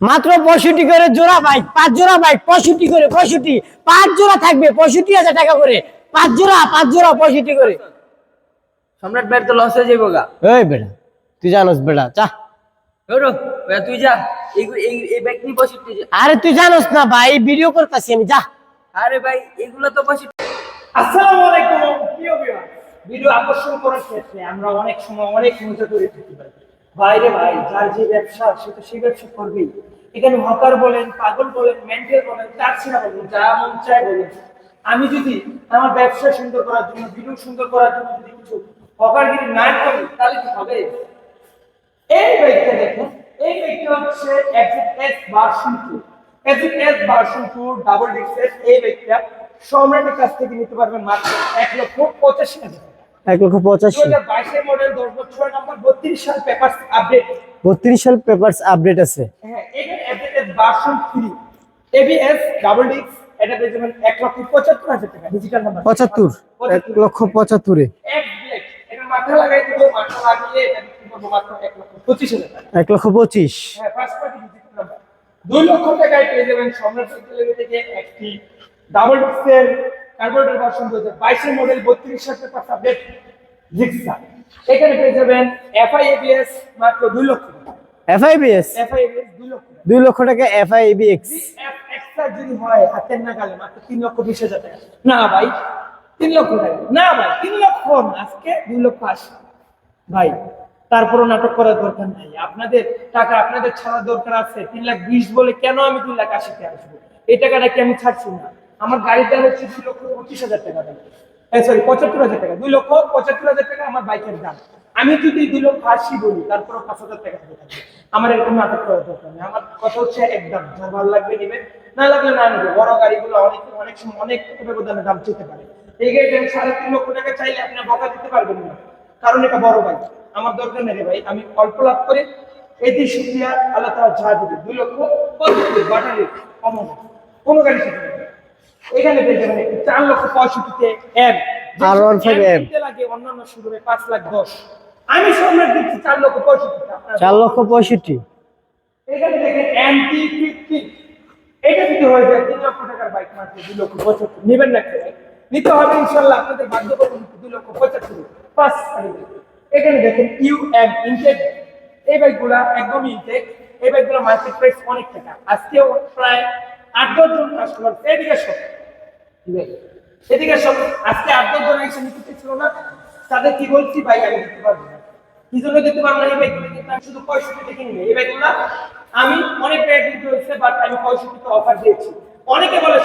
মাত্র পঁয়ষট্টি করে জোড়া বাইক পাঁচ জোড়া বাইক পঁয়ষট্টি করে পঁয়ষট্টি। পাঁচ জোড়া থাকবে পঁয়ষট্টি হাজার টাকা করে। পাঁচ জোড়া পাঁচ জোড়া পঁয়ষট্টি করে। সম্রাট ভাইয়ের তো লস হয়ে যাব গা। এই বেটা তুই জানোস বেটা চা তুই যা। আরে তুই জানোস না ভাই ভিডিও করতেছি আমি যা। আরে ভাই এগুলো তো পঁয়ষট্টি। আসসালামু আলাইকুম প্রিয় ভিডিও আকর্ষণ করার ক্ষেত্রে আমরা অনেক সময় অনেক মজা করে থাকি ভাই। বাইরে ভাই যার যে ব্যবসা সে তো সেই ব্যবসা করবেই। এখানে হকার বলেন পাগল বলেন মেন্টাল বলেন চার্চিনা বলেন যা মন চায় বলেন। আমি যদি আমার ব্যবসা সুন্দর করার জন্য ভিডিও সুন্দর করার জন্য যদি কিছু হকারগিরি না করি তাহলে কি হবে? এই বাইকটা দেখুন এই বাইকটা হচ্ছে exit version two S version two double ডিক্সের এই বাইকটা সম্রাটের কাছ থেকে নিতে পারবেন মাত্র এক লক্ষ পঁচাশি হাজার টাকা। এক লক্ষ পঁচাশি। হাজার বাইশের মডেল দশ বছর নাম্বার বত্রিশ সাল পেপার আপডেট বত্রিশ সাল পেপারস আপডেট আছে। হ্যাঁ ভার্সন থ্রি এবিএস ডাবল ডিক্স এটা পেয়ে যাবেন এক লক্ষ পঁচাত্তর হাজার টাকা ডিজিটাল নাম্বার পঁচাত্তর এক লক্ষ পঁচাত্তরে। এটা মাথা লাগাই দেবো মাথা লাগিয়ে মাত্র এক লক্ষ পঁচিশ হাজার টাকা। এক লক্ষ পঁচিশ। হ্যাঁ ফার্স্ট পার্টি ডিজিটাল নাম্বার দুই লক্ষ টাকায় পেয়ে যাবেন সম্রাট সাইকেলের থেকে একটি ডাবল ডিস্কের কার্বোরেটর ভার্সন দু হাজার বাইশের মডেল বত্রিশ সাথে পাঁচ আপডেট রিক্সা এখানে পেয়ে যাবেন এফআই এবিএস মাত্র দুই লক্ষ টাকা। এফআইবিএস দুই লক্ষ টাকা। এফআইবিএক্স যদি হয় হাতের নাগালে মাত্র তিন লক্ষ বিশ হাজার টাকা। না ভাই তিন লক্ষ টাকা। না ভাই তিন লক্ষ আজকে দুই লক্ষ আশি। ভাই তারপরও নাটক করার দরকার নাই। আপনাদের টাকা আপনাদের ছাড়ার দরকার আছে। তিন লাখ বিশ বলে কেন আমি দুই লাখ আশিতে আসব? এই টাকাটা কি আমি ছাড়ছি না? আমার গাড়ির দাম হচ্ছে দুই লক্ষ পঁচিশ হাজার টাকা দাম সরি পঁচাত্তর হাজার টাকা। দুই লক্ষ পঁচাত্তর হাজার টাকা আমার বাইকের দাম। আমি যদি দুই লক্ষ আশি বলি তারপরও পাঁচ হাজার টাকা থাকবে আমার এরকম নাটক করার দরকার নেই। আমার কথা হচ্ছে একদম যার ভালো লাগবে নেবে না লাগলে না নেবে বড় গাড়িগুলো অনেক অনেক সময় অনেক ব্যবধানে দাম চেতে পারে। এই গাড়িটা আমি সাড়ে তিন লক্ষ টাকা চাইলে আপনি বকা দিতে পারবেন না। কারণ এটা বড় বাইক আমার দরকার নেই ভাই। আমি অল্প লাভ করে এটি শুক্রিয়া আল্লাহ তালা যা দিবে। দুই লক্ষ বাটারি অমন কোনো গাড়ি নেই। এখানে যাবেন একটি চার লক্ষ পঁয়ষট্টিতে এম R15 M লাগে অন্যান্য শুরুবে পাঁচ লাখ দশ। আমি সম্রাট দিচ্ছি চার লক্ষ পঁয়ষট্টি চার লক্ষ পঁয়ষট্টি। এখানে দেখেন এমটি ফিফটি এটা যদি হয়ে যায় তিন লক্ষ টাকার বাইক মাত্র দুই লক্ষ পঁচাত্তর নেবেন না নিতে হবে ইনশাল্লাহ আপনাদের বাধ্য করবেন দুই লক্ষ পঁচাত্তর পাঁচ এখানে দেখেন ইউ এম ইনটেক এই বাইকগুলা একদমই ইনটেক এই বাইকগুলো মার্কেট প্রাইস অনেক টাকা। আজকেও প্রায় আট দশ জন কাস্টমার এদিকে সব এদিকে সব আজকে আট দশ জন এসে নিতে চাইছিল না। তাদের কি বলছি ভাই আমি দিতে পারব আমি অনেক আমি অফার দিয়েছি। অনেকে বলে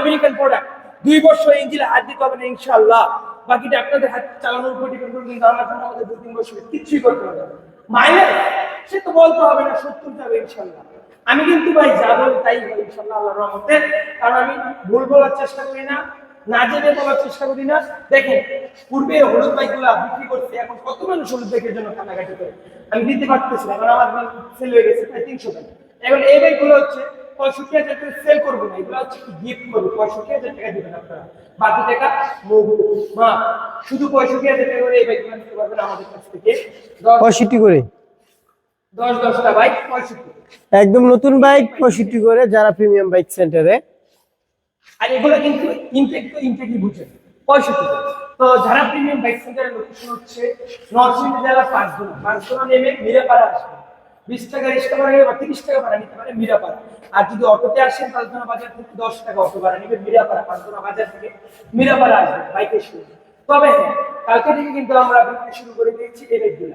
আমেরিকান প্রোডাক্ট দুই বছর ইঞ্জিনে হাত দিতে হবে ইনশাল্লাহ বাকিটা আপনাদের হাত চালানোর উপর ডিপেন্ড করবে, কিন্তু আমার জন্য আমাদের দু তিন বছর কিচ্ছুই করতে হবে মাইলেজ? সে তো বলতে হবে না, সত্তর যাবে ইনশাল্লাহ আমি কিন্তু ভাই যা বলি তাই বলি ইনশাল্লাহ রহমতে। কারণ আমি ভুল বলার চেষ্টা করি না না জেনে বলার চেষ্টা করি না। দেখেন, পূর্বে হলুদ বাইকগুলো বিক্রি করছে, এখন কত মানুষ হলুদ বাইকের জন্য কাটাকাটি করে? আমি দিতে পারতেছি না, কারণ আমার সেল হয়ে গেছে প্রায় তিনশো টাকা। এখন এই বাইকগুলো হচ্ছে পঁয়ষট্টি হাজার টাকা সেল করব না, এগুলো হচ্ছে গিফট করব, পঁয়ষট্টি হাজার টাকা দিবেন আপনারা। বাকি টাকা মা শুধু পঁয়ষট্টি হাজার টাকা করে এই বাইকগুলো নিতে পারবেন আমাদের কাছ থেকে। পঁয়ষট্টি করে দশ দশটা বাইক পঁয়ষট্টি একদম নতুন বাইক পঁয়ষট্টি করে যারা প্রিমিয়াম বাইক সেন্টারে আর এগুলো কিন্তু ইনটেক তো ইনটেকই বুঝে। পঁয়ষট্টি তো যারা প্রিমিয়াম বাইক সেন্টারের লোকেশন হচ্ছে নরসিংহ জেলা পাঁচজোনা। পাঁচজোনা নেমে মিরাপাড়া আসবে। বিশ টাকা রিক্সা ভাড়া নেবে বা তিরিশ টাকা ভাড়া নিতে পারে মিরাপাড়া। আর যদি অটোতে আসেন বাজার থেকে দশ টাকা অটো ভাড়া নেবে মিরাপাড়া বাজার থেকে মিরাপাড়া আসবে বাইকে শুরু তবে হ্যাঁ কালকে থেকে কিন্তু আমরা শুরু করে দিয়েছি এই বাইকগুলো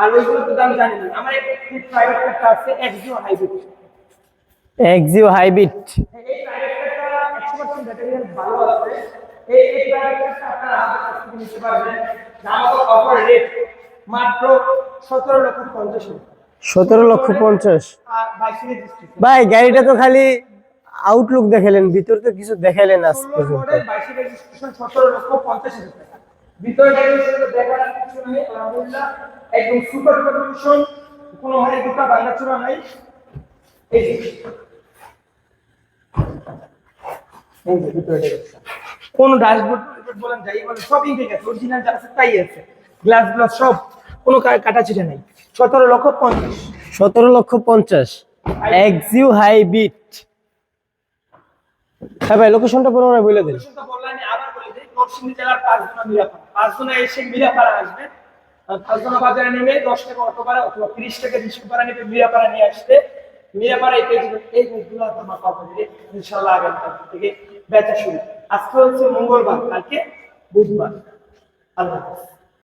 আর ওইগুলো তো দাম জানি না। আমার একটি প্রাইভেট কারটা আছে এক্সিও হাইব্রিড এক্সিও হাইব্রিড এই প্রাইভেট কারটা একশো কন্ডিশন ব্যাটারি ভালো আছে। এই এই আপনারা আমাদের কাছ থেকে নিতে পারবেন। দাম অফার রেট মাত্র সতেরো লক্ষ পঞ্চাশ হাজার। সতেরো লক্ষ পঞ্চাশ। ভাই গাড়িটা তো খালি আউটলুক দেখালেন ভিতর তো কিছু দেখাইলেন আজ ষোলো পর্যন্ত। ভিতরে দেখার কিছু নেই আলহামদুলিল্লাহ। একদম সুপার কন্ডিশন কোনো মানে ভাঙাচোরা নাই। এই যে। এই যে ভিতরে দেখছেন কোন ড্যাশবোর্ড বলেন যাই বলেন আছে অরিজিনাল যা আছে তাই আছে। গ্লাস গ্লাস সব কোনো কাটা ছিটে নাই। সতেরো লক্ষ পঞ্চাশ। সতেরো লক্ষ পঞ্চাশ। এক্সিউ হাইব্রিড হ্যাঁ ভাই লোকেশনটা বলে দিন আবার বলে দিই। নরসিংদী জেলার পাঁচজনা মিরাপাড়া পাঁচজনা এসে মিরাপাড়া আসবে। পাঁচজনা বাজারে নেমে দশ টাকা অটো ভাড়া অথবা তিরিশ টাকা রিক্সা ভাড়া নেবে মিরাপাড়া নিয়ে আসবে মিরাপাড়ায় এই পেজগুলো আমার দিলে ইনশাল্লাহ আগামী থেকে বেচা শুরু। আজকে হচ্ছে মঙ্গলবার, কালকে বুধবার। আল্লাহ হাফেজ।